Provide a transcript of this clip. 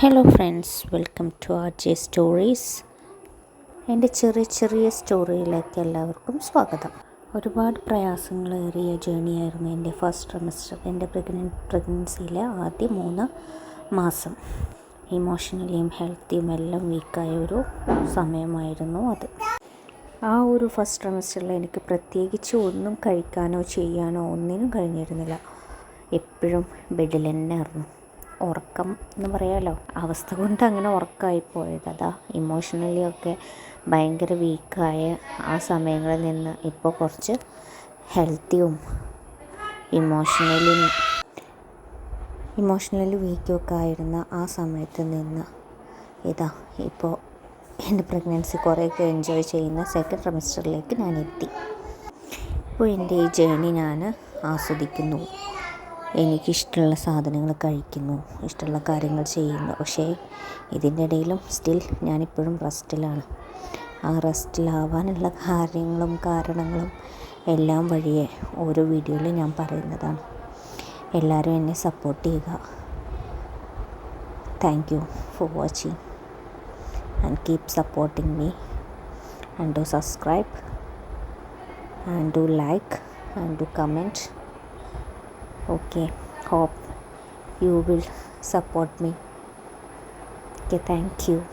Hello friends welcome to R J stories എന്റെ ചെറിയ ചെറിയ സ്റ്റോറിയിലേക്ക് എല്ലാവർക്കും സ്വാഗതം. ഒരുപാട് പ്രയാസങ്ങളേറിയ ജേണിയായിരുന്നു എന്റെ ഫസ്റ്റ് ട്രിമസ്റ്റർ എന്റെ പ്രഗ്നൻ പ്രഗ്നൻസിയിലെ ആദ്യ മൂന്ന് മാസം. ഇമോഷണലിയും ഹെൽത്തിയും എല്ലാം വീക്കായ ഒരു സമയമായിരുന്നു അത്. ആ ഒരു ഫസ്റ്റ് ട്രിമസ്റ്ററിൽ എനിക്ക് പ്രത്യേകിച്ച് ഒന്നും കഴിക്കാനോ ചെയ്യാനോ ഒന്നിനും കഴിഞ്ഞിരുന്നില്ല. എപ്പോഴും ബെഡിൽ തന്നെ ആയിരുന്നു. ഉറക്കം എന്ന് പറയാമല്ലോ അവസ്ഥ കൊണ്ട് അങ്ങനെ ഉറക്കമായി പോയത്. അതാ ഇമോഷണലി ഒക്കെ ഭയങ്കര വീക്കായ ആ സമയങ്ങളിൽ നിന്ന് ഇപ്പോൾ കുറച്ച് ഹെൽത്തിയും ഇമോഷണലി ഇമോഷണലി വീക്കും ഒക്കെ ആയിരുന്ന ആ സമയത്ത് നിന്ന് ഇതാ ഇപ്പോൾ എന്റെ പ്രഗ്നൻസി കുറേയൊക്കെ എൻജോയ് ചെയ്യുന്ന സെക്കൻഡ് സെമിസ്റ്ററിലേക്ക് ഞാൻ എത്തി. ഇപ്പോൾ എന്റെ ഈ ജേണി ഞാൻ ആസ്വദിക്കുന്നു. എനിക്കിഷ്ടമുള്ള സാധനങ്ങൾ കഴിക്കുന്നു ഇഷ്ടമുള്ള കാര്യങ്ങൾ ചെയ്യുന്നു. പക്ഷേ ഇതിന്റെ ഇടയിലും സ്റ്റിൽ ഞാനിപ്പോഴും റെസ്റ്റിലാണ്. ആ റെസ്റ്റിലാവാനുള്ള കാര്യങ്ങളും കാരണങ്ങളും എല്ലാം വഴിയെ ഓരോ വീഡിയോയിൽ ഞാൻ പറയുന്നതാണ്. എല്ലാവരും എന്നെ സപ്പോർട്ട് ചെയ്യുക. Thank you for watching. And keep supporting me. And do subscribe. And do like. And do comment. Okay hope you will support me. Okay thank you